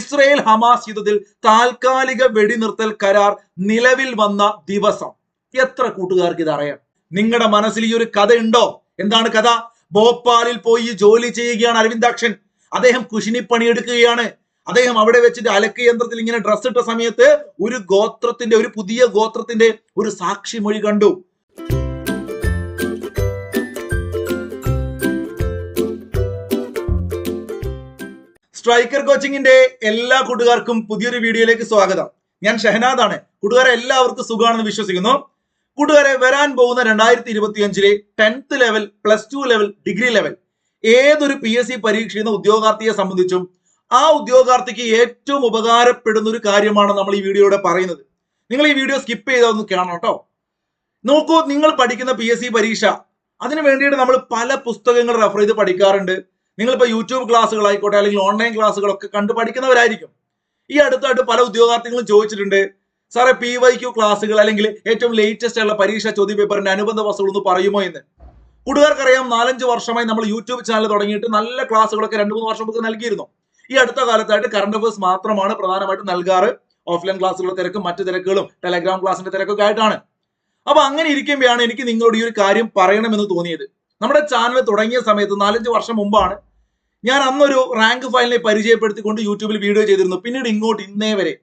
Israel Hamas യുദ്ധത്തിൽ താൽക്കാലിക വെടിനിർത്തൽ കരാർ നിലവിൽ വന്ന ദിവസം. എത്ര കൂട്ടുകാർക്ക് ഇത് അറിയാം? നിങ്ങളുടെ മനസ്സിൽ ഈ ഒരു കഥ ഉണ്ടോ? എന്താണ് കഥ? ഭോപ്പാലിൽ പോയി ജോലി ചെയ്യുകയാണ് അരവിന്ദാക്ഷൻ അദ്ദേഹം കുശിനി പണിയെടുക്കുകയാണ്. അദ്ദേഹം അവിടെ വെച്ചിട്ട് അലക്ക് യന്ത്രത്തിൽ ഇങ്ങനെ ഡ്രസ്സ് ഇട്ട സമയത്ത് ഒരു ഗോത്രത്തിന്റെ ഒരു പുതിയ ഗോത്രത്തിന്റെ ഒരു സാക്ഷിമൊഴി കണ്ടു. സ്ട്രൈക്കർ കോച്ചിങ്ങിന്റെ എല്ലാ കൂട്ടുകാർക്കും പുതിയൊരു വീഡിയോയിലേക്ക് സ്വാഗതം. ഞാൻ ഷഹനാദ് ആണ് കൂട്ടുകാരെ എല്ലാവർക്കും സുഖമാണെന്ന് വിശ്വസിക്കുന്നു. കൂട്ടുകാരെ വരാൻ പോകുന്ന രണ്ടായിരത്തി ഇരുപത്തി അഞ്ചിലെ tenth level plus two level degree level ഏതൊരു പി എസ് സി പരീക്ഷ ചെയ്യുന്ന ഉദ്യോഗാർത്ഥിയെ സംബന്ധിച്ചും ആ ഉദ്യോഗാർത്ഥിക്ക് ഏറ്റവും ഉപകാരപ്പെടുന്ന ഒരു കാര്യമാണ് നമ്മൾ ഈ വീഡിയോയുടെ പറയുന്നത്. നിങ്ങൾ ഈ വീഡിയോ സ്കിപ്പ് ചെയ്തൊന്ന് കാണണം കേട്ടോ. നോക്കൂ നിങ്ങൾ പഠിക്കുന്ന പി എസ് സി പരീക്ഷ അതിനു വേണ്ടിയിട്ട് നമ്മൾ പല പുസ്തകങ്ങൾ റെഫർ ചെയ്ത് പഠിക്കാറുണ്ട്. നിങ്ങളിപ്പോൾ യൂട്യൂബ് ക്ലാസ്സുകളായിക്കോട്ടെ അല്ലെങ്കിൽ ഓൺലൈൻ ക്ലാസ്സുകളൊക്കെ കണ്ടു പഠിക്കുന്നവരായിരിക്കും. ഈ അടുത്തായിട്ട് പല ഉദ്യോഗാർത്ഥികളും ചോദിച്ചിട്ടുണ്ട് സാറേ പി വൈ ക്യു ക്ലാസ്സുകൾ അല്ലെങ്കിൽ ഏറ്റവും ലേറ്റസ്റ്റ് ആയുള്ള പരീക്ഷാ ചോദ്യ പേപ്പറിന്റെ അനുബന്ധ വസ്തുക്കൾ ഒന്ന് പറയുമോ എന്ന്? കൂട്ടുകാർക്കറിയാം നാലഞ്ച് വർഷമായി നമ്മൾ യൂട്യൂബ് ചാനൽ തുടങ്ങിയിട്ട് നല്ല ക്ലാസ്സുകളൊക്കെ രണ്ട് മൂന്ന് വർഷം മുമ്പ് നൽകിയിരുന്നു. ഈ അടുത്ത കാലത്തായിട്ട് കറണ്ട് അഫേഴ്സ് മാത്രമാണ് പ്രധാനമായിട്ടും നൽകാറ്. ഓഫ്ലൈൻ ക്ലാസ്സുകളുടെ തിരക്കും മറ്റു തിരക്കുകളും ടെലഗ്രാം ക്ലാസിന്റെ തിരക്കൊക്കെ ആയിട്ടാണ്. അപ്പൊ അങ്ങനെ ഇരിക്കുമ്പോഴാണ് എനിക്ക് നിങ്ങളോട് ഈ ഒരു കാര്യം പറയണമെന്ന് തോന്നിയത്. നമ്മുടെ ചാനൽ തുടങ്ങിയ സമയത്ത് നാലഞ്ച് വർഷം മുമ്പാണ് ഞാൻ അന്നൊരു റാങ്ക് ഫയലിനെ പരിചയപ്പെടുത്തിക്കൊണ്ട് യൂട്യൂബിൽ വീഡിയോ ചെയ്തിരുന്നു. പിന്നീട് ഇങ്ങോട്ട് ഇന്നേ വരെ.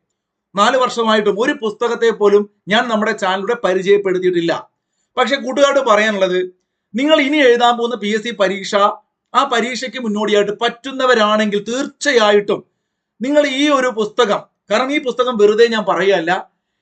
നാല് വർഷമായിട്ടും ഒരു പുസ്തകത്തെ പോലും ഞാൻ നമ്മുടെ ചാനലിലൂടെ പരിചയപ്പെടുത്തിയിട്ടില്ല. പക്ഷെ കൂട്ടുകാരോട് പറയാനുള്ളത് നിങ്ങൾ ഇനി എഴുതാൻ പോകുന്ന പി എസ് സി പരീക്ഷ ആ പരീക്ഷയ്ക്ക് മുന്നോടിയായിട്ട് പറ്റുന്നവരാണെങ്കിൽ തീർച്ചയായിട്ടും നിങ്ങൾ ഈ ഒരു പുസ്തകം കാരണം ഈ പുസ്തകം വെറുതെ ഞാൻ പറയുകയല്ല.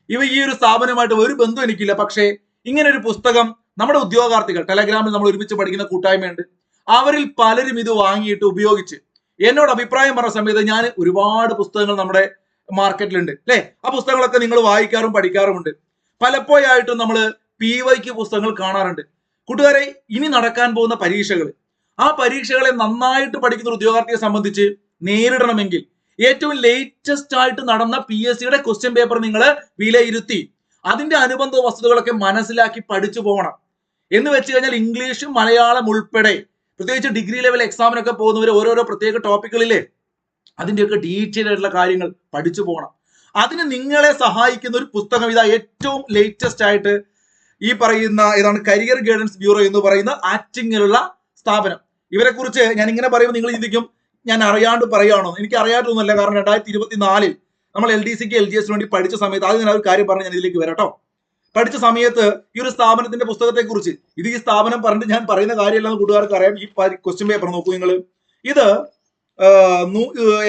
ഇവ ഈ ഒരു സ്ഥാപനമായിട്ട് ഒരു ബന്ധം എനിക്കില്ല. പക്ഷേ ഇങ്ങനെ ഒരു പുസ്തകം നമ്മുടെ ഉദ്യോഗാർത്ഥികൾ ടെലഗ്രാമിൽ നമ്മൾ ഒരുമിച്ച് പഠിക്കുന്ന കൂട്ടായ്മയുണ്ട്. അവരിൽ പലരും ഇത് വാങ്ങിയിട്ട് ഉപയോഗിച്ച്. എന്നോട് അഭിപ്രായം പറഞ്ഞ സമയത്ത് ഞാൻ ഒരുപാട് പുസ്തകങ്ങൾ നമ്മുടെ മാർക്കറ്റിലുണ്ട്. അല്ലെ? ആ പുസ്തകങ്ങളൊക്കെ നിങ്ങൾ വായിക്കാറും പഠിക്കാറുമുണ്ട്. പലപ്പോഴായിട്ടും നമ്മൾ പി വൈക്ക് പുസ്തകങ്ങൾ കാണാറുണ്ട്. കൂട്ടുകാരെ ഇനി നടക്കാൻ പോകുന്ന പരീക്ഷകൾ ആ പരീക്ഷകളെ നന്നായിട്ട് പഠിക്കുന്ന ഒരു ഉദ്യോഗാർത്ഥിയെ സംബന്ധിച്ച് നേരിടണമെങ്കിൽ ഏറ്റവും ലേറ്റസ്റ്റ് ആയിട്ട് നടന്ന പി എസ് സിയുടെ ക്വസ്റ്റ്യൻ പേപ്പർ നിങ്ങൾ വിലയിരുത്തി. അതിന്റെ അനുബന്ധ വസ്തുതകളൊക്കെ മനസ്സിലാക്കി പഠിച്ചു പോകണം. എന്ന് വെച്ച് കഴിഞ്ഞാൽ ഇംഗ്ലീഷും മലയാളം ഉൾപ്പെടെ പ്രത്യേകിച്ച് ഡിഗ്രി ലെവൽ എക്സാമിനൊക്കെ പോകുന്നവർ ഓരോരോ പ്രത്യേക ടോപ്പിക്കുകളിലെ അതിന്റെയൊക്കെ ഡീറ്റെയിൽ ആയിട്ടുള്ള കാര്യങ്ങൾ പഠിച്ചു പോകണം അതിന് നിങ്ങളെ സഹായിക്കുന്ന ഒരു പുസ്തകം ഇതാ ഏറ്റവും ലേറ്റസ്റ്റ് ആയിട്ട് ഈ പറയുന്ന ഏതാണ് കരിയർ ഗൈഡൻസ് ബ്യൂറോ എന്ന് പറയുന്ന ആക്ടിങ്ങിലുള്ള സ്ഥാപനം. ഇവരെ കുറിച്ച് ഞാൻ ഇങ്ങനെ പറയുമ്പോൾ നിങ്ങൾ ചിന്തിക്കും ഞാൻ അറിയാണ്ട് പറയുകയാണോ എനിക്ക് അറിയാത്തൊന്നുമല്ല. കാരണം രണ്ടായിരത്തി ഇരുപത്തിനാലിൽ നമ്മൾ എൽ ഡി സിക്ക് എൽ ജി എസിന് വേണ്ടി പഠിച്ച സമയത്ത് ആദ്യം ഞാൻ ഒരു കാര്യം പറഞ്ഞ് ഞാൻ ഇതിലേക്ക് വരാട്ടോ പഠിച്ച സമയത്ത് ഈ ഒരു സ്ഥാപനത്തിന്റെ പുസ്തകത്തെ കുറിച്ച് ഇത് ഈ സ്ഥാപനം പറഞ്ഞിട്ട് ഞാൻ പറയുന്ന കാര്യമല്ലെന്ന് കൂട്ടുകാർക്ക് അറിയാം. ഈ ക്വസ്റ്റ്യൻ പേപ്പർ നോക്കൂ നിങ്ങൾ ഇത്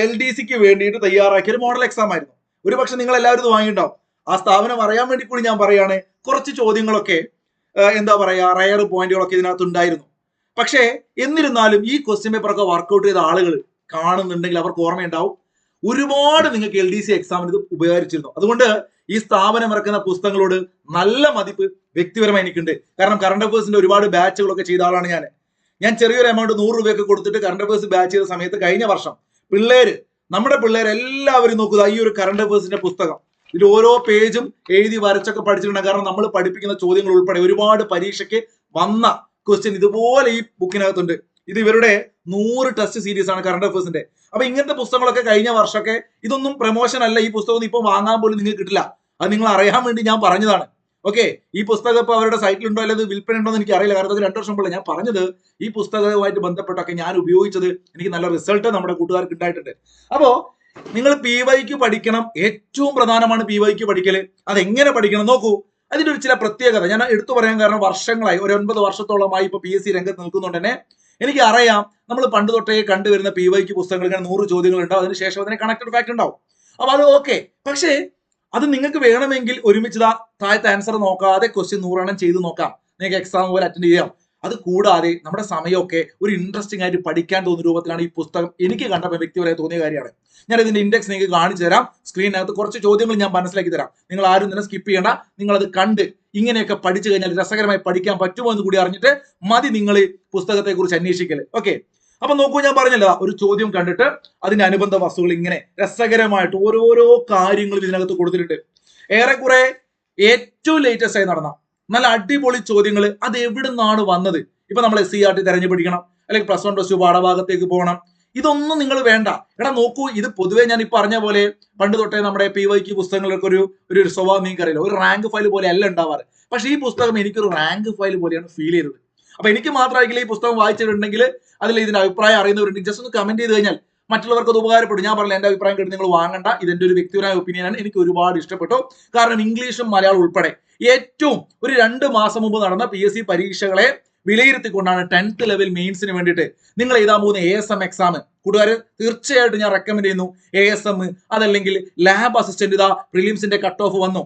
എൽ ഡി സിക്ക് വേണ്ടിയിട്ട് തയ്യാറാക്കിയ ഒരു മോഡൽ എക്സാം ആയിരുന്നു. ഒരു പക്ഷെ നിങ്ങൾ എല്ലാവരും ഇത് വാങ്ങിയിട്ടുണ്ടാവും. ആ സ്ഥാപനം അറിയാൻ വേണ്ടി കൂടി ഞാൻ പറയുകയാണ്. കുറച്ച് ചോദ്യങ്ങളൊക്കെ എന്താ പറയാ റയർ പോയിന്റുകളൊക്കെ ഇതിനകത്ത് ഉണ്ടായിരുന്നു പക്ഷേ എന്നിരുന്നാലും ഈ ക്വസ്റ്റ്യൻ പേപ്പർ ഒക്കെ വർക്കൗട്ട് ചെയ്ത ആളുകൾ കാണുന്നുണ്ടെങ്കിൽ അവർക്ക് ഓർമ്മയുണ്ടാവും. ഒരുപാട് നിങ്ങൾക്ക് എൽ ഡി സി എക്സാമിന് ഇത് ഉപകരിച്ചിരുന്നു. അതുകൊണ്ട് ഈ സ്ഥാപനം ഇറക്കുന്ന പുസ്തകങ്ങളോട് നല്ല മതിപ്പ് വ്യക്തിപരമായി എനിക്കുണ്ട്. കാരണം കറണ്ട് അഫേഴ്സിന്റെ ഒരുപാട് ബാച്ചുകളൊക്കെ ചെയ്ത ആളാണ് ഞാൻ ഞാൻ ചെറിയൊരു എമൗണ്ട് നൂറ് രൂപയൊക്കെ കൊടുത്തിട്ട് കറണ്ട് അഫേഴ്സ് ബാച്ച് ചെയ്ത സമയത്ത് കഴിഞ്ഞ വർഷം പിള്ളേര് നമ്മുടെ പിള്ളേർ എല്ലാവരും നോക്കുക ഈ ഒരു കറണ്ട് അഫേഴ്സിന്റെ പുസ്തകം. ഇതിൽ ഓരോ പേജും എഴുതി വരച്ചൊക്കെ പഠിച്ചിട്ടുണ്ട്. കാരണം നമ്മൾ പഠിപ്പിക്കുന്ന ചോദ്യങ്ങൾ ഉൾപ്പെടെ ഒരുപാട് പരീക്ഷയ്ക്ക് വന്ന ക്വസ്റ്റ്യൻ ഇതുപോലെ ഈ ബുക്കിനകത്തുണ്ട് ഇത് ഇവരുടെ നൂറ് ടെസ്റ്റ് സീരീസ് ആണ് കറണ്ട് അഫേഴ്സിന്റെ അപ്പൊ ഇങ്ങനത്തെ പുസ്തകങ്ങളൊക്കെ കഴിഞ്ഞ വർഷമൊക്കെ ഇതൊന്നും പ്രൊമോഷൻ അല്ല. ഈ പുസ്തകം ഇപ്പൊ വാങ്ങാൻ പോലും നിങ്ങൾക്ക് കിട്ടില്ല. അത് നിങ്ങൾ അറിയാൻ വേണ്ടി ഞാൻ പറഞ്ഞതാണ്. ഓക്കെ ഈ പുസ്തകം ഇപ്പൊ അവരുടെ സൈറ്റിലുണ്ടോ അല്ലെങ്കിൽ വിൽപ്പന ഉണ്ടോ എന്ന് എനിക്ക് അറിയില്ല. കാരണം അത് രണ്ടു വർഷം മുമ്പ് ഞാൻ പറഞ്ഞത്. ഈ പുസ്തകവുമായിട്ട് ബന്ധപ്പെട്ടൊക്കെ ഞാൻ ഉപയോഗിച്ചത് എനിക്ക് നല്ല റിസൾട്ട് നമ്മുടെ കൂട്ടുകാർക്ക് ഉണ്ടായിട്ടുണ്ട്. അപ്പോ നിങ്ങൾ പി വൈക്ക് പഠിക്കണം. ഏറ്റവും പ്രധാനമാണ് പി വൈക്ക് പഠിക്കൽ. അതെങ്ങനെ പഠിക്കണം? നോക്കൂ. അതിന്റെ ഒരു ചില പ്രത്യേകത. ഞാൻ എടുത്തു പറയാൻ കാരണം വർഷങ്ങളായി. ഒരു ഒൻപത് വർഷത്തോളമായി ഇപ്പൊ പി എസ് സി രംഗത്ത് നിൽക്കുന്നുണ്ട് തന്നെ എനിക്ക് അറിയാം നമ്മൾ പണ്ട് തൊട്ടേ കണ്ടുവരുന്ന പി വൈക്ക് പുസ്തകങ്ങൾ ഇങ്ങനെ നൂറ് ചോദ്യങ്ങൾ ഉണ്ടാവും അതിനുശേഷം അതിന് കണക്റ്റഡ് ഫാക്ട് ഉണ്ടാവും. അപ്പൊ അത് ഓക്കെ പക്ഷേ അത് നിങ്ങൾക്ക് വേണമെങ്കിൽ ഒരുമിച്ച് താഴത്തെ ആൻസർ നോക്കാതെ ക്വസ്റ്റ്യൻ നൂറെണ്ണം ചെയ്ത് നോക്കാം. നിങ്ങൾക്ക് എക്സാം പോലെ അറ്റൻഡ് ചെയ്യാം. അത് കൂടാതെ നമ്മുടെ സമയമൊക്കെ ഒരു ഇൻട്രസ്റ്റിംഗ് ആയിട്ട് പഠിക്കാൻ തോന്നുന്ന രൂപത്തിലാണ് ഈ പുസ്തകം എനിക്ക് കണ്ടപ്പോൾ വ്യക്തിപരമായി തോന്നിയ കാര്യമാണ്. ഞാൻ ഇതിന്റെ ഇൻഡെക്സ് നിങ്ങൾക്ക് കാണിച്ചു തരാം. സ്ക്രീനിനകത്ത് കുറച്ച് ചോദ്യങ്ങൾ ഞാൻ മനസ്സിലാക്കി തരാം. നിങ്ങൾ ആരും തന്നെ സ്കിപ്പ് ചെയ്യണ്ട. നിങ്ങൾ അത് കണ്ട് ഇങ്ങനെയൊക്കെ പഠിച്ചു കഴിഞ്ഞാൽ രസകരമായി പഠിക്കാൻ പറ്റുമോ എന്ന് കൂടി അറിഞ്ഞിട്ട് മതി നിങ്ങൾ പുസ്തകത്തെ കുറിച്ച് അന്വേഷിക്കൽ. ഓക്കെ അപ്പൊ നോക്കൂ ഞാൻ പറഞ്ഞല്ലോ ഒരു ചോദ്യം കണ്ടിട്ട് അതിന്റെ അനുബന്ധ വസ്തുക്കൾ ഇങ്ങനെ രസകരമായിട്ട് ഓരോരോ കാര്യങ്ങളും ഇതിനകത്ത് കൊടുത്തിട്ടുണ്ട്. ഏറെക്കുറെ ഏറ്റവും ലേറ്റസ്റ്റ് ആയി നടന്ന നല്ല അടിപൊളി ചോദ്യങ്ങൾ അത് എവിടെ നിന്നാണ് വന്നത്? ഇപ്പൊ നമ്മൾ എസ് സി ആർ ടി തെരഞ്ഞു പിടിക്കണം. അല്ലെങ്കിൽ പ്ലസ് വൺ പ്ലസ് ടു പാഠഭാഗത്തേക്ക് പോകണം. ഇതൊന്നും നിങ്ങൾ വേണ്ട. എടാ നോക്കൂ ഇത് പൊതുവെ ഞാൻ ഈ പറഞ്ഞ പോലെ പണ്ട് തൊട്ടേ നമ്മുടെ പി വൈക്ക് പുസ്തകങ്ങളൊക്കെ ഒരു ഒരു സ്വഭാവം നിങ്ങൾക്ക് അറിയില്ല ഒരു റാങ്ക് ഫയൽ പോലെ അല്ല ഉണ്ടാവാറ്. പക്ഷേ ഈ പുസ്തകം എനിക്കൊരു റാങ്ക് ഫയൽ പോലെയാണ് ഫീൽ ചെയ്തത്. അപ്പൊ എനിക്ക് മാത്രമായിരിക്കില്ല ഈ പുസ്തകം വായിച്ചിട്ടുണ്ടെങ്കിൽ അതിൽ ഇതിന്റെ അഭിപ്രായം അറിയുന്നവരുണ്ടെങ്കിൽ ജസ്റ്റ് ഒന്ന് കമന്റ് ചെയ്ത് കഴിഞ്ഞാൽ മറ്റുള്ളവർക്ക് അത് ഉപകാരപ്പെടും. ഞാൻ പറഞ്ഞില്ല എന്റെ അഭിപ്രായം കേട്ട് നിങ്ങൾ വാങ്ങണ്ട. ഇതെന്റെ ഒരു വ്യക്തിപരമായ ഒപ്പീനിയനാണ് എനിക്ക് ഒരുപാട് ഇഷ്ടപ്പെട്ടു. കാരണം ഇംഗ്ലീഷും മലയാളം ഉൾപ്പെടെ ഏറ്റവും ഒരു രണ്ട് മാസം മുമ്പ് നടന്ന പി എസ് സി പരീക്ഷകളെ വിലയിരുത്തിക്കൊണ്ടാണ് ടെൻത്ത് ലെവൽ മെയിൻസിന് വേണ്ടിയിട്ട് നിങ്ങൾ എഴുതാൻ പോകുന്ന എ എസ് എം എക്സാം കൂട്ടുകാർ തീർച്ചയായിട്ടും ഞാൻ റെക്കമെൻഡ് ചെയ്യുന്നു എ എസ് എം അതല്ലെങ്കിൽ ലാബ് അസിസ്റ്റന്റ് ഇതാ പ്രിലിംസിന്റെ കട്ട് ഓഫ് വന്നു.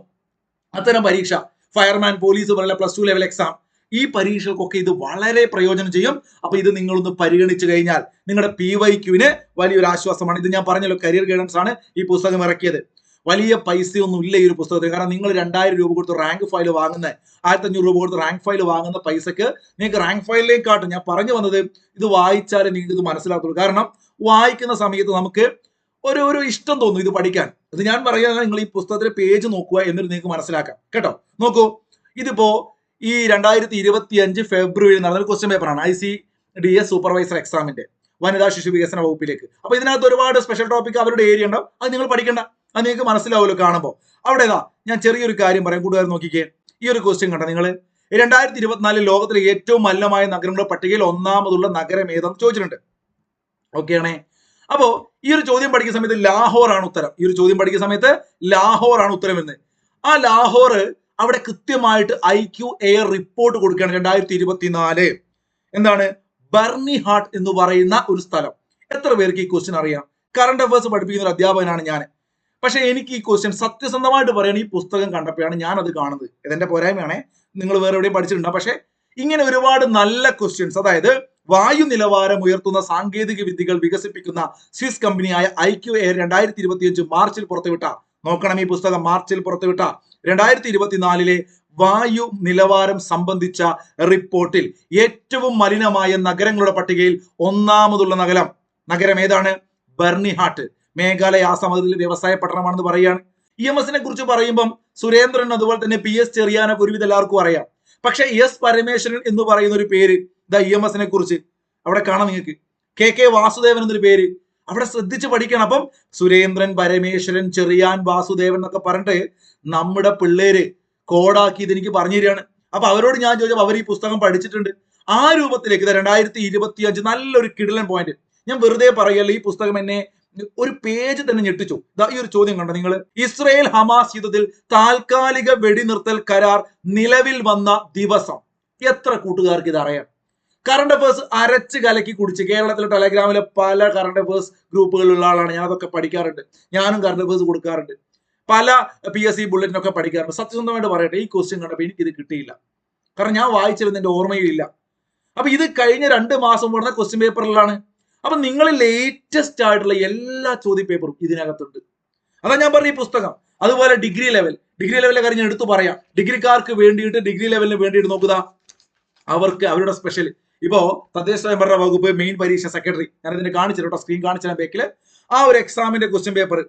അത്തരം പരീക്ഷ ഫയർമാൻ പോലീസ് പോലുള്ള പ്ലസ് ടു ലെവൽ എക്സാം ഈ പരീക്ഷകൾക്കൊക്കെ ഇത് വളരെ പ്രയോജനം ചെയ്യും. അപ്പൊ ഇത് നിങ്ങളൊന്ന് പരിഗണിച്ചു കഴിഞ്ഞാൽ നിങ്ങളുടെ പി വൈ ക്യൂവിന് വലിയൊരു ആശ്വാസമാണ്. ഇത് ഞാൻ പറഞ്ഞല്ലോ കരിയർ ഗൈഡൻസ് ആണ് ഈ പുസ്തകം ഇറക്കിയത്. വലിയ പൈസയൊന്നും ഇല്ല ഈ ഒരു പുസ്തകത്തിന്. കാരണം നിങ്ങൾ രണ്ടായിരം രൂപ കൊടുത്ത് റാങ്ക് ഫയൽ വാങ്ങുന്ന ആയിരത്തി അഞ്ഞൂറ് രൂപ കൊടുത്ത് റാങ്ക് ഫയൽ വാങ്ങുന്ന പൈസക്ക് നിങ്ങൾക്ക് റാങ്ക് ഫയലിലേക്കാട്ടും ഞാൻ പറഞ്ഞു വന്നത് ഇത് വായിച്ചാലേ നിങ്ങൾക്ക് ഇത് മനസ്സിലാക്കുള്ളൂ കാരണം വായിക്കുന്ന സമയത്ത് നമുക്ക് ഒരു ഒരു ഇഷ്ടം തോന്നും ഇത് പഠിക്കാൻ. ഇത് ഞാൻ പറയുന്നത് നിങ്ങൾ ഈ പുസ്തകത്തിലെ പേജ് നോക്കുക എന്നിട്ട് നിങ്ങൾക്ക് മനസ്സിലാക്കാം. കേട്ടോ? നോക്കൂ. ഇതിപ്പോ ഈ രണ്ടായിരത്തി ഇരുപത്തി അഞ്ച് ഫെബ്രുവരി നടന്ന ക്വസ്റ്റ്യൻ പേപ്പറാണ് I C D S supervisor എക്സാമിന്റെ വനിതാ ശിശു വികസന വകുപ്പിലേക്ക്. അപ്പൊ ഇതിനകത്ത് ഒരുപാട് സ്പെഷ്യൽ ടോപ്പിക് അവരുടെ ഏരിയ ഉണ്ടാവും. അത് നിങ്ങൾ പഠിക്കണ്ട. അത് നിങ്ങൾക്ക് മനസ്സിലാവുമല്ലോ കാണുമ്പോൾ. അവിടെ ഞാൻ ചെറിയൊരു കാര്യം പറയാം. കൂട്ടുകാർ നോക്കിക്കേ. ഈ ഒരു ക്വസ്റ്റ്യൻ കണ്ടോ നിങ്ങൾ രണ്ടായിരത്തി ഇരുപത്തിനാലിൽ ലോകത്തിലെ ഏറ്റവും മല്ലമായ നഗരങ്ങളുടെ പട്ടികയിൽ ഒന്നാമതുള്ള നഗരം ഏതാന്ന് ചോദിച്ചിട്ടുണ്ട്. ഓക്കെ ആണേ. അപ്പോ ഈ ഒരു ചോദ്യം പഠിക്കുന്ന സമയത്ത് ലാഹോർ ആണ് ഉത്തരം. ഈ ഒരു ചോദ്യം പഠിക്കുന്ന സമയത്ത് ലാഹോർ ആണ് ഉത്തരം എന്ന്. ആ ലാഹോർ അവിടെ കൃത്യമായിട്ട് ഐ ക്യു എയർ റിപ്പോർട്ട് കൊടുക്കുകയാണ് രണ്ടായിരത്തി ഇരുപത്തിനാല് എന്താണ്? ബർണി ഹാർട്ട് എന്ന് പറയുന്ന ഒരു സ്ഥലം. എത്ര പേർക്ക് ഈ ക്വസ്റ്റ്യൻ അറിയാം? കറണ്ട് അഫയേഴ്സ് പഠിപ്പിക്കുന്ന ഒരു അധ്യാപകനാണ് ഞാൻ പക്ഷെ എനിക്ക് ഈ ക്വസ്റ്റ്യൻ സത്യസന്ധമായിട്ട് പറയാൻ ഈ പുസ്തകം കണ്ടപ്പോഴാണ് ഞാൻ അത് കാണുന്നത്. ഇതെന്റെ പോരായ്മയാണേ. നിങ്ങൾ വേറെ എവിടെയും പഠിച്ചിട്ടുണ്ടോ പക്ഷെ ഇങ്ങനെ ഒരുപാട് നല്ല ക്വസ്റ്റ്യൻസ് അതായത് വായു നിലവാരം ഉയർത്തുന്ന സാങ്കേതിക വിദ്യകൾ വികസിപ്പിക്കുന്ന സ്വിസ് കമ്പനിയായ ഐ ക്യു എ രണ്ടായിരത്തി ഇരുപത്തിയഞ്ച് മാർച്ചിൽ പുറത്തുവിട്ട നോക്കണം ഈ പുസ്തകം മാർച്ചിൽ പുറത്തുവിട്ട രണ്ടായിരത്തി ഇരുപത്തിനാലിലെ വായു നിലവാരം സംബന്ധിച്ച റിപ്പോർട്ടിൽ ഏറ്റവും മലിനമായ നഗരങ്ങളുടെ പട്ടികയിൽ ഒന്നാമതുള്ള നഗരം നഗരം ഏതാണ്? ബർണിഹാട്ട്. മേഘാലയ ആ സമതലത്തിൽ വ്യവസായ പട്ടണമാണെന്ന് പറയുകയാണ്. ഇ എം എസിനെ കുറിച്ച് പറയുമ്പം സുരേന്ദ്രൻ അതുപോലെ തന്നെ പി എസ് ചെറിയാനൊക്കെ ഒരുവിധം എല്ലാവർക്കും അറിയാം. പക്ഷെ എസ് പരമേശ്വരൻ എന്ന് പറയുന്ന ഒരു പേര് ദ ഇ എം എസിനെ കുറിച്ച് അവിടെ കാണാം നിങ്ങൾക്ക്. കെ കെ വാസുദേവൻ എന്നൊരു പേര് അവിടെ ശ്രദ്ധിച്ച് പഠിക്കണം. അപ്പം സുരേന്ദ്രൻ പരമേശ്വരൻ ചെറിയാൻ വാസുദേവൻ എന്നൊക്കെ പറഞ്ഞിട്ട് നമ്മുടെ പിള്ളേര് കോഡാക്കി ഇതെനിക്ക് പറഞ്ഞു തരികയാണ്. അപ്പൊ അവരോട് ഞാൻ ചോദിച്ചപ്പോൾ അവർ ഈ പുസ്തകം പഠിച്ചിട്ടുണ്ട്. ആ രൂപത്തിലേക്ക് ഇത് രണ്ടായിരത്തി ഇരുപത്തി അഞ്ച് നല്ലൊരു കിടിലൻ പോയിന്റ് ഞാൻ വെറുതെ പറയല്ല ഈ പുസ്തകം എന്നെ ഒരു പേജ് തന്നെ ഞെട്ടിച്ചു. ഈ ഒരു ചോദ്യം കണ്ട നിങ്ങൾ ഇസ്രയേൽ ഹമാസ് യുദ്ധത്തിൽ താൽക്കാലിക വെടിനിർത്തൽ കരാർ നിലവിൽ വന്ന ദിവസം. എത്ര കൂട്ടുകാർക്ക് ഇത് അറിയാം കറണ്ട് അഫേഴ്സ് അരച്ച് കലക്കി കുടിച്ച്. കേരളത്തിലെ ടെലഗ്രാമിലെ പല കറണ്ട് അഫേഴ്സ് ഗ്രൂപ്പുകളിലുള്ള ആളാണ്. ഞാൻ അതൊക്കെ പഠിക്കാറുണ്ട്. ഞാനും കറണ്ട് അഫേഴ്സ് കൊടുക്കാറുണ്ട്. പല പി എസ് സി ബുള്ളറ്റിനൊക്കെ പഠിക്കാറുണ്ട്. സത്യസന്ധമായിട്ട് പറയട്ടെ ഈ ക്വസ്റ്റ്യൻ കണ്ടപ്പോൾ എനിക്കിത് കിട്ടിയില്ല. കാരണം ഞാൻ വായിച്ചിരുന്ന എന്റെ ഓർമ്മയിലില്ല. അപ്പൊ ഇത് കഴിഞ്ഞ രണ്ട് മാസം കൂടുന്ന ക്വസ്റ്റ്യൻ പേപ്പറിലാണ് അപ്പൊ നിങ്ങൾ ലേറ്റസ്റ്റ് ആയിട്ടുള്ള എല്ലാ ചോദ്യ പേപ്പറും ഇതിനകത്തുണ്ട്. അതാ ഞാൻ പറഞ്ഞ ഈ പുസ്തകം. അതുപോലെ ഡിഗ്രി ലെവൽ ഡിഗ്രി ലെവലിലെ കാര്യം ഞാൻ എടുത്തു പറയാം. ഡിഗ്രിക്കാർക്ക് വേണ്ടിയിട്ട് ഡിഗ്രി ലെവലിന് വേണ്ടിയിട്ട് നോക്കുക അവർക്ക് അവരുടെ സ്പെഷ്യൽ ഇപ്പോ തദ്ദേശ സ്വയംഭരണ വകുപ്പ് മെയിൻ പരീക്ഷ സെക്രട്ടറി ഞാൻ ഇതിന് കാണിച്ചു കേട്ടോ സ്ക്രീൻ കാണിച്ചു ബേക്കിൽ ആ ഒരു എക്സാമിന്റെ ക്വസ്റ്റ്യൻ പേപ്പർ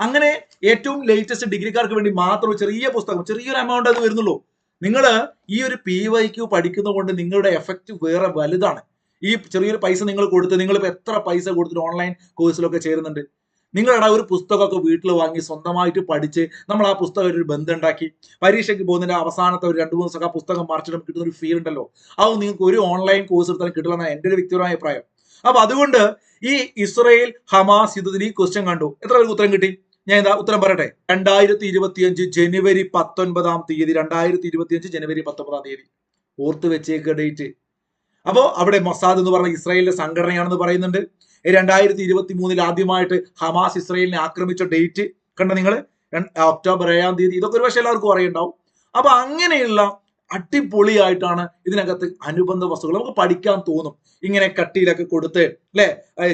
അങ്ങനെ ഏറ്റവും ലേറ്റസ്റ്റ് ഡിഗ്രിക്കാർക്ക് വേണ്ടി മാത്രം ചെറിയ പുസ്തകം ചെറിയൊരു എമൗണ്ട് അത് വരുന്നുള്ളൂ. നിങ്ങൾ ഈ ഒരു പി വൈ ക്യു പഠിക്കുന്നതുകൊണ്ട് നിങ്ങളുടെ എഫക്റ്റ് വേറെ വലുതാണ്. ഈ ചെറിയൊരു പൈസ നിങ്ങൾ കൊടുത്ത് നിങ്ങൾ എത്ര പൈസ കൊടുത്തിട്ട് ഓൺലൈൻ കോഴ്സിലൊക്കെ ചേരുന്നുണ്ട്? നിങ്ങളുടെ ഒരു പുസ്തകമൊക്കെ വീട്ടിൽ വാങ്ങി സ്വന്തമായിട്ട് പഠിച്ച് നമ്മൾ ആ പുസ്തകം ഒരു ബന്ധം ഉണ്ടാക്കി. പരീക്ഷയ്ക്ക് പോകുന്നതിന്റെ അവസാനത്തെ ഒരു രണ്ട് മൂന്ന് ദിവസം ആ പുസ്തകം മറിച്ചിടുമ്പോൾ കിട്ടുന്ന ഒരു ഫീൽ ഉണ്ടല്ലോ. അത് നിങ്ങൾക്ക് ഒരു ഓൺലൈൻ കോഴ്സ് എടുത്താലും കിട്ടില്ലെന്നാണ് എന്റെ ഒരു വ്യക്തിപരമായ അഭിപ്രായം. അപ്പൊ അതുകൊണ്ട് ഈ ഇസ്രയേൽ ഹമാസ് യുദ്ധത്തിന് ഈ ക്വസ്റ്റ്യൻ കണ്ടു. എത്ര പേർക്ക് ഉത്തരം കിട്ടി? ഞാൻ എന്താ ഉത്തരം പറയട്ടെ. രണ്ടായിരത്തി ഇരുപത്തിയഞ്ച് ജനുവരി പത്തൊൻപതാം തീയതി രണ്ടായിരത്തി ഇരുപത്തിയഞ്ച് ജനുവരി പത്തൊമ്പതാം തീയതി. ഓർത്ത് വെച്ചേക്ക ഡേറ്റ് അപ്പോ അവിടെ മൊസാദ് എന്ന് പറഞ്ഞ ഇസ്രായേലിന്റെ സംഘടനയാണെന്ന് പറയുന്നുണ്ട്. രണ്ടായിരത്തി ഇരുപത്തി മൂന്നിൽ ആദ്യമായിട്ട് ഹമാസ് ഇസ്രായേലിനെ ആക്രമിച്ച ഡേറ്റ് കണ്ട നിങ്ങൾ ഒക്ടോബർ ഏഴാം തീയതി. ഇതൊക്കെ ഒരു പക്ഷെ എല്ലാവർക്കും അറിയുണ്ടാവും. അപ്പൊ അങ്ങനെയുള്ള അടിപൊളിയായിട്ടാണ് ഇതിനകത്ത് അനുബന്ധ വസ്തുക്കൾ നമുക്ക് പഠിക്കാൻ തോന്നും. ഇങ്ങനെ കട്ടിയിലൊക്കെ കൊടുത്ത് അല്ലെ?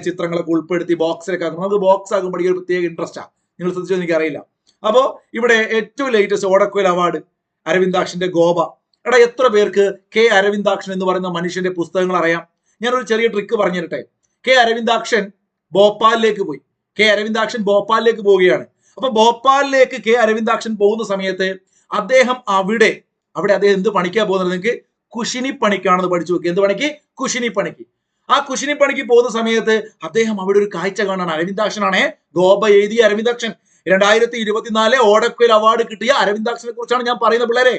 ചിത്രങ്ങളൊക്കെ ഉൾപ്പെടുത്തി ബോക്സിലൊക്കെ ആക്കും നമുക്ക് ബോക്സ് ആകുമ്പോൾ ഒരു പ്രത്യേക ഇൻട്രസ്റ്റാ നിങ്ങൾ ശ്രദ്ധിച്ചോ എനിക്ക് അറിയില്ല അപ്പോ ഇവിടെ ഏറ്റവും ലേറ്റസ്റ്റ് ഓടക്കോയിൽ അവാർഡ് അരവിന്ദാക്ഷിന്റെ ഗോപ എടാ എത്ര പേർക്ക് കെ അരവിന്ദാക്ഷൻ എന്ന് പറയുന്ന മനുഷ്യന്റെ പുസ്തകങ്ങൾ അറിയാം? ഞാനൊരു ചെറിയ ട്രിക്ക് പറഞ്ഞു തരട്ടെ കെ അരവിന്ദാക്ഷൻ ഭോപ്പാലിലേക്ക് പോയി. കെ അരവിന്ദാക്ഷൻ ഭോപ്പാലിലേക്ക് പോവുകയാണ്. അപ്പൊ ഭോപ്പാലിലേക്ക് കെ അരവിന്ദാക്ഷൻ പോകുന്ന സമയത്ത് അദ്ദേഹം അവിടെ അവിടെ അദ്ദേഹം എന്ത് പണിക്കാൻ പോകുന്നത് നിങ്ങൾക്ക് കുശിനി പണിക്കാണെന്ന് പഠിച്ചു നോക്കി എന്ത് പണിക്ക്? കുശിനി പണിക്ക്. ആ കുശിനി പണിക്ക് പോകുന്ന സമയത്ത് അദ്ദേഹം അവിടെ ഒരു കാഴ്ച കാണാണ്. അരവിന്ദാക്ഷനാണേ ഗോപ എഴുതിയ അരവിന്ദാക്ഷൻ. രണ്ടായിരത്തി ഇരുപത്തിനാല് ഓടക്കുയിൽ അവാർഡ് കിട്ടിയ അരവിന്ദാക്ഷനെ കുറിച്ചാണ് ഞാൻ പറയുന്ന പിള്ളേരെ.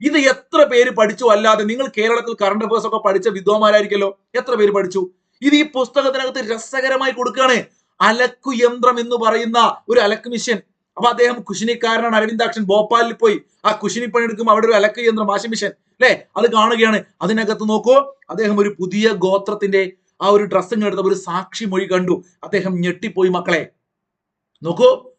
ഇത് എത്ര പേര് പഠിച്ചു? അല്ലാതെ നിങ്ങൾ കേരളത്തിൽ കറണ്ട് അഫേഴ്സ് ഒക്കെ പഠിച്ച വിദ്വാന്മാരായിരിക്കല്ലോ. എത്ര പേര് പഠിച്ചു? ഇത് ഈ പുസ്തകത്തിനകത്ത് രസകരമായി കൊടുക്കുകയാണ്. അലക്കു യന്ത്രം എന്ന് പറയുന്ന ഒരു അലക്ക് മിഷൻ അപ്പൊ അദ്ദേഹം കുശിനിക്കാരനാണ്. അരവിന്ദാക്ഷൻ ഭോപ്പാലിൽ പോയി. ആ കുശിനി പണിയെടുക്കുമ്പോൾ അവിടെ ഒരു അലക്ക് യന്ത്രം വാഷിംഗ് മിഷൻ അല്ലെ? അത് കാണുകയാണ്. അതിനകത്ത് നോക്കൂ. അദ്ദേഹം ഒരു പുതിയ ഗോത്രത്തിന്റെ ആ ഒരു ഡ്രസ്സിങ് എടുത്ത ഒരു സാക്ഷി മൊഴി കണ്ടു. അദ്ദേഹം ഞെട്ടിപ്പോയി മക്കളെ. നോക്കൂ.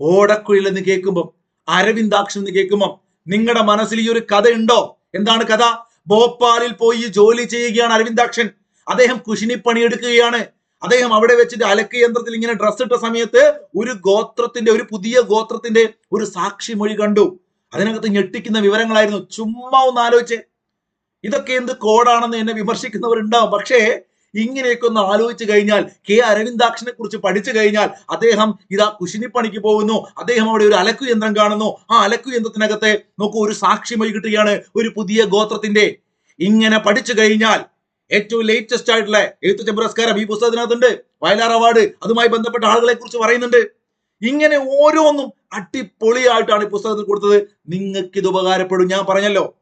ഓടക്കുഴൽ എന്ന് കേൾക്കുമ്പം അരവിന്ദാക്ഷൻ എന്ന് കേൾക്കുമ്പം നിങ്ങളുടെ മനസ്സിൽ ഈ ഒരു കഥ ഉണ്ടോ? എന്താണ് കഥ? ഭോപ്പാലിൽ പോയി ജോലി ചെയ്യുകയാണ് അരവിന്ദാക്ഷൻ. അദ്ദേഹം കുശിനി പണിയെടുക്കുകയാണ്. അദ്ദേഹം അവിടെ വെച്ചിട്ട് അലക്ക് യന്ത്രത്തിൽ ഇങ്ങനെ ഡ്രസ് ഇട്ട സമയത്ത് ഒരു ഗോത്രത്തിന്റെ ഒരു പുതിയ ഗോത്രത്തിന്റെ ഒരു സാക്ഷി മൊഴി കണ്ടു. അതിനകത്ത് ഞെട്ടിക്കുന്ന വിവരങ്ങളായിരുന്നു. ചുമ്മാ ഒന്ന് ആലോചിച്ച്. ഇതൊക്കെ എന്ത് കോഡാണെന്ന് എന്നെ വിമർശിക്കുന്നവരുണ്ടാവും. പക്ഷേ ഇങ്ങനെയൊക്കെ ഒന്ന് ആലോചിച്ചു കഴിഞ്ഞാൽ കെ അരവിന്ദാക്ഷനെ കുറിച്ച് പഠിച്ചു കഴിഞ്ഞാൽ അദ്ദേഹം ഇതാ കുശിനിപ്പണിക്ക് പോകുന്നു. അദ്ദേഹം അവിടെ ഒരു അലക്കു യന്ത്രം കാണുന്നു. ആ അലക്കു യന്ത്രത്തിനകത്തെ നോക്കൂ ഒരു സാക്ഷിമൊഴി കിട്ടുകയാണ് ഒരു പുതിയ ഗോത്രത്തിന്റെ ഇങ്ങനെ പഠിച്ചു കഴിഞ്ഞാൽ ഏറ്റവും ലേറ്റസ്റ്റ് ആയിട്ടുള്ള എഴുത്തച്ഛ പുരസ്കാരം ഈ പുസ്തകത്തിനകത്തുണ്ട്. വയലാർ അവാർഡ്. അതുമായി ബന്ധപ്പെട്ട ആളുകളെ കുറിച്ച് പറയുന്നുണ്ട്. ഇങ്ങനെ ഓരോന്നും അടിപൊളിയായിട്ടാണ് ഈ പുസ്തകത്തിൽ കൊടുത്തത്. നിങ്ങൾക്ക് ഇത് ഉപകാരപ്പെടും. ഞാൻ പറഞ്ഞല്ലോ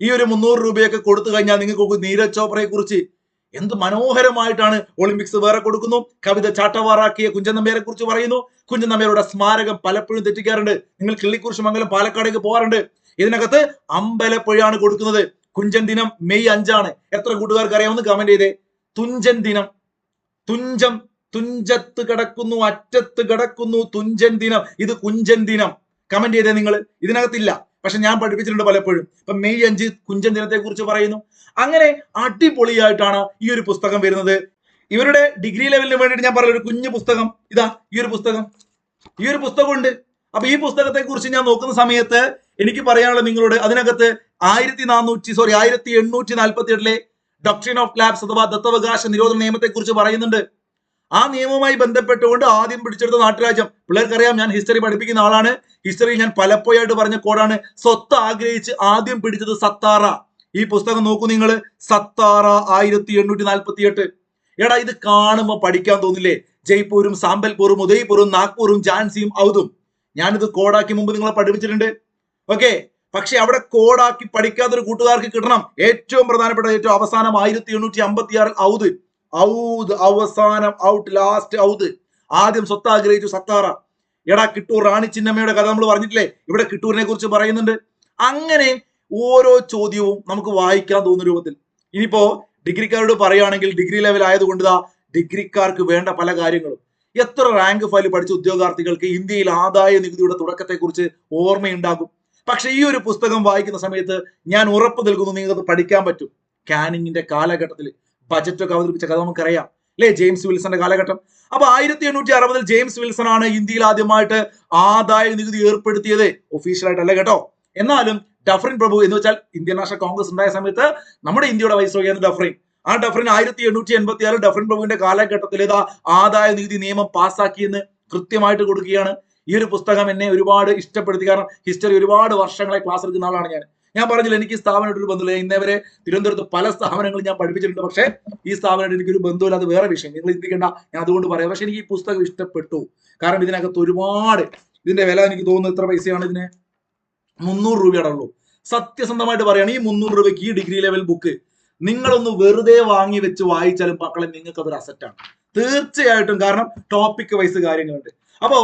ഈ ഒരു മുന്നൂറ് രൂപയൊക്കെ കൊടുത്തു കഴിഞ്ഞാൽ നിങ്ങൾക്ക് നീരജ് ചോപ്രയെ കുറിച്ച് എന്ത് മനോഹരമായിട്ടാണ് ഒളിമ്പിക്സ് വേറെ കൊടുക്കുന്നു? കവിത ചാട്ടവാറാക്കിയ കുഞ്ചൻ നമ്പ്യാരെ കുറിച്ച് പറയുന്നു. കുഞ്ചൻ നമ്പ്യാരുടെ സ്മാരകം പലപ്പോഴും തെറ്റിക്കാറുണ്ട്. നിങ്ങൾ കിള്ളിക്കുറിശ് മംഗലം പാലക്കാടേക്ക് പോകാറുണ്ട്. ഇതിനകത്ത് അമ്പലപ്പുഴയാണ് കൊടുക്കുന്നത്. കുഞ്ചൻ ദിനം മെയ് അഞ്ചാണ്. എത്ര കൂട്ടുകാർക്ക് അറിയാമെന്ന് കമന്റ് ചെയ്തേ. തുഞ്ചൻ ദിനം. തുഞ്ചം തുഞ്ചത്ത് കിടക്കുന്നു അറ്റത്ത് കിടക്കുന്നു തുഞ്ചൻ ദിനം. ഇത് കുഞ്ചൻ ദിനം. കമന്റ് ചെയ്തേ നിങ്ങൾ. ഇതിനകത്തില്ല. പക്ഷെ ഞാൻ പഠിപ്പിച്ചിട്ടുണ്ട് പലപ്പോഴും. ഇപ്പൊ മെയ് അഞ്ച് കുഞ്ചൻ ദിനത്തെ കുറിച്ച് പറയുന്നു. അങ്ങനെ അടിപൊളിയായിട്ടാണ് ഈ ഒരു പുസ്തകം വരുന്നത്. ഇവരുടെ ഡിഗ്രി ലെവലിന് വേണ്ടിയിട്ട് ഞാൻ പറഞ്ഞ ഒരു കുഞ്ഞു പുസ്തകം. ഇതാ ഈ ഒരു പുസ്തകം. ഈ ഒരു പുസ്തകമുണ്ട്. അപ്പൊ ഈ പുസ്തകത്തെ കുറിച്ച് ഞാൻ നോക്കുന്ന സമയത്ത് എനിക്ക് പറയാനുള്ളത് നിങ്ങളോട് അതിനകത്ത് ആയിരത്തി നാനൂറ്റി സോറി ആയിരത്തി എണ്ണൂറ്റി നാൽപ്പത്തി എട്ടിലെ ഡോക്ട്രിൻ ഓഫ് ലാബ്സ് അഥവാ ദത്തവകാശ നിരോധന നിയമത്തെ കുറിച്ച് പറയുന്നുണ്ട്. ആ നിയമവുമായി ബന്ധപ്പെട്ടുകൊണ്ട് ആദ്യം പിടിച്ചെടുത്ത നാട്ടുരാജ്യം. പിള്ളേർക്കറിയാം ഞാൻ ഹിസ്റ്ററി പഠിപ്പിക്കുന്ന ആളാണ്. ഹിസ്റ്ററി ഞാൻ പലപ്പോഴായിട്ട് പറഞ്ഞ കോഡാണ് സ്വത്ത് ആഗ്രഹിച്ച് ആദ്യം പിടിച്ചത് സത്താറ. ഈ പുസ്തകം നോക്കൂ നിങ്ങൾ സത്താറ ആയിരത്തി എണ്ണൂറ്റി നാൽപ്പത്തി എട്ട് എടാ ഇത് കാണുമ്പോൾ പഠിക്കാൻ തോന്നില്ലേ? ജയ്പൂരും സാമ്പൽപൂറും ഉദയ്പൂറും നാഗ്പൂറും ജാൻസിയും ഔതും ഞാനിത് കോഡാക്കി മുമ്പ് നിങ്ങളെ പഠിപ്പിച്ചിട്ടുണ്ട്. ഓക്കെ പക്ഷെ അവിടെ കോഡാക്കി പഠിക്കാത്തൊരു കൂട്ടുകാർക്ക് കിട്ടണം. ഏറ്റവും പ്രധാനപ്പെട്ട ഏറ്റവും അവസാനം ആയിരത്തി എണ്ണൂറ്റി അമ്പത്തി ആറിൽ ഔത് ഔത് അവസാനം ഔട്ട് ലാസ്റ്റ് ഔദ്. ആദ്യം സ്വത്ത് ആഗ്രഹിച്ചു സത്താറ. എടാ കിട്ടൂർ റാണി ചിന്നമ്മയുടെ കഥ നമ്മൾ പറഞ്ഞിട്ടില്ലേ? ഇവിടെ കിട്ടൂരിനെ കുറിച്ച് പറയുന്നുണ്ട്. അങ്ങനെ ഓരോ ചോദ്യവും നമുക്ക് വായിക്കാൻ തോന്നുന്ന രൂപത്തിൽ. ഇനിയിപ്പോ ഡിഗ്രിക്കാരോട് പറയുകയാണെങ്കിൽ ഡിഗ്രി ലെവൽ ആയതുകൊണ്ട് ദാ ഡിഗ്രിക്കാർക്ക് വേണ്ട പല കാര്യങ്ങളും. എത്ര റാങ്ക് ഫയൽ പഠിച്ച ഉദ്യോഗാർത്ഥികൾക്ക് ഇന്ത്യയിൽ ആദായ നികുതിയുടെ തുടക്കത്തെക്കുറിച്ച് ഓർമ്മയുണ്ടാകും. പക്ഷെ ഈ ഒരു പുസ്തകം വായിക്കുന്ന സമയത്ത് ഞാൻ ഉറപ്പ് നൽകുന്നു നിങ്ങൾക്ക് പഠിക്കാൻ പറ്റും. കാനിങ്ങിന്റെ കാലഘട്ടത്തിൽ ബജറ്റ് ഒക്കെ അവതരിപ്പിച്ച കഥ നമുക്കറിയാം. അല്ലേ ജെയിംസ് വിൽസന്റെ കാലഘട്ടം. അപ്പൊ ആയിരത്തി എണ്ണൂറ്റി അറുപതിൽ ജെയിംസ് വിൽസൺ ആണ് ഇന്ത്യയിൽ ആദ്യമായിട്ട് ആദായ നികുതി ഏർപ്പെടുത്തിയത്. ഒഫീഷ്യലായിട്ടല്ല കേട്ടോ? എന്നാലും ഡഫറിൻ പ്രഭു എന്ന് വെച്ചാൽ ഇന്ത്യൻ നാഷണൽ കോൺഗ്രസ് ഉണ്ടായ സമയത്ത് നമ്മുടെ ഇന്ത്യയുടെ വൈസ്രോഗിയാണ് ഡഫറിൻ ആ ഡഫറിൻ ആയിരത്തി എണ്ണൂറ്റി എൺപത്തി ആറ് ഡഫറിൻ പ്രഭുവിന്റെ കാലഘട്ടത്തിൽ ഇതാ ആദായ നികുതി നിയമം പാസ്സാക്കിയെന്ന് കൃത്യമായിട്ട് കൊടുക്കുകയാണ്. ഈ ഒരു പുസ്തകം എന്നെ ഒരുപാട് ഇഷ്ടപ്പെടുത്തി. കാരണം ഹിസ്റ്ററി ഒരുപാട് വർഷങ്ങളെ ക്ലാസ് എടുക്കുന്ന ആളാണ് ഞാൻ. ഞാൻ പറഞ്ഞില്ല എനിക്ക് സ്ഥാപനമായിട്ട് ഒരു ബന്ധമില്ല. ഇന്നേവരെ തിരുവനന്തപുരത്ത് പല സ്ഥാപനങ്ങളും ഞാൻ പഠിപ്പിച്ചിട്ടുണ്ട്. പക്ഷേ ഈ സ്ഥാപനമായിട്ട് എനിക്കൊരു ബന്ധമില്ല അത് വേറെ വിഷയം. നിങ്ങൾ ചിന്തിക്കേണ്ട ഞാൻ അതുകൊണ്ട് പറയാം. പക്ഷെ എനിക്ക് ഈ പുസ്തകം ഇഷ്ടപ്പെട്ടു. കാരണം ഇതിനകത്ത് ഒരുപാട് ഇതിന്റെ വില എനിക്ക് തോന്നുന്നു എത്ര പൈസയാണ് ഇതിന്? മുന്നൂറ് രൂപയുടെ ഉള്ളൂ. സത്യസന്ധമായിട്ട് പറയുകയാണ് ഈ മുന്നൂറ് രൂപയ്ക്ക് ഈ ഡിഗ്രി ലെവൽ ബുക്ക് നിങ്ങളൊന്ന് വെറുതെ വാങ്ങി വെച്ച് വായിച്ചാലും മക്കളെ നിങ്ങൾക്ക് അതൊരു അസറ്റാണ് തീർച്ചയായിട്ടും കാരണം ടോപ്പിക് വൈസ് കാര്യങ്ങളുണ്ട്. അപ്പോ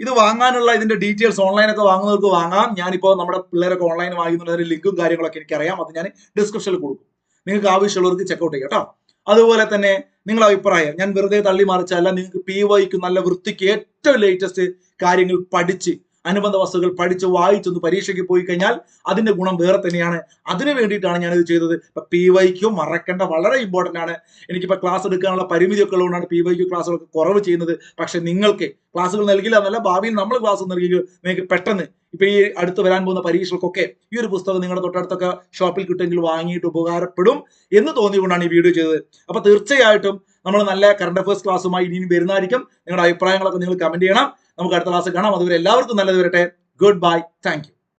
ഇത് വാങ്ങാനുള്ള ഇതിന്റെ ഡീറ്റെയിൽസ് ഓൺലൈനൊക്കെ വാങ്ങുന്നവർക്ക് വാങ്ങാം. ഞാനിപ്പോൾ നമ്മുടെ പിള്ളേരൊക്കെ ഓൺലൈൻ വാങ്ങുന്നതിന് ലിങ്കും കാര്യങ്ങളൊക്കെ എനിക്കറിയാം. അത് ഞാൻ ഡിസ്ക്രിപ്ഷനിൽ കൊടുക്കും. നിങ്ങൾക്ക് ആവശ്യമുള്ളവർക്ക് ചെക്കൗട്ട് ചെയ്യാം കേട്ടോ അതുപോലെ തന്നെ നിങ്ങളുടെ അഭിപ്രായം. ഞാൻ വെറുതെ തള്ളി മറിച്ചല്ല നിങ്ങൾക്ക് പി വൈക്ക് നല്ല വൃത്തിക്ക് ഏറ്റവും ലേറ്റസ്റ്റ് കാര്യങ്ങൾ പഠിച്ച് അനുബന്ധ വസ്തുക്കൾ പഠിച്ച് വായിച്ചൊന്ന് പരീക്ഷയ്ക്ക് പോയി കഴിഞ്ഞാൽ അതിന്റെ ഗുണം വേറെ തന്നെയാണ്. അതിനു വേണ്ടിയിട്ടാണ് ഞാനിത് ചെയ്തത്. ഇപ്പൊ പി വൈക്കും മറക്കേണ്ട വളരെ ഇമ്പോർട്ടന്റ് ആണ്. എനിക്കിപ്പോ ക്ലാസ് എടുക്കാനുള്ള പരിമിതിയൊക്കെ ഉള്ളതുകൊണ്ടാണ് പി വൈക്യു ക്ലാസ്സുകളൊക്കെ കുറവ് ചെയ്യുന്നത്. പക്ഷെ നിങ്ങൾക്ക് ക്ലാസ്സുകൾ നൽകില്ല എന്നല്ല ഭാവിയിൽ നമ്മൾ ക്ലാസ് നൽകി നിങ്ങൾക്ക് പെട്ടെന്ന് ഇപ്പൊ ഈ അടുത്ത് വരാൻ പോകുന്ന പരീക്ഷകൾക്കൊക്കെ ഈ ഒരു പുസ്തകം നിങ്ങളുടെ തൊട്ടടുത്തൊക്കെ ഷോപ്പിൽ കിട്ടുമെങ്കിൽ വാങ്ങിയിട്ട് ഉപകാരപ്പെടും എന്ന് തോന്നിയുകൊണ്ടാണ് ഈ വീഡിയോ ചെയ്തത്. അപ്പൊ തീർച്ചയായിട്ടും നമ്മൾ നല്ല കറണ്ട് അഫയേഴ്സ് ക്ലാസ്സുമായി ഇനിയും വരുന്നതായിരിക്കും. നിങ്ങളുടെ അഭിപ്രായങ്ങളൊക്കെ നിങ്ങൾ കമന്റ് ചെയ്യണം. നമുക്ക് അടുത്ത ക്ലാസ് കാണാം. അതുവരെ എല്ലാവർക്കും നല്ലത് വരട്ടെ. Good bye thank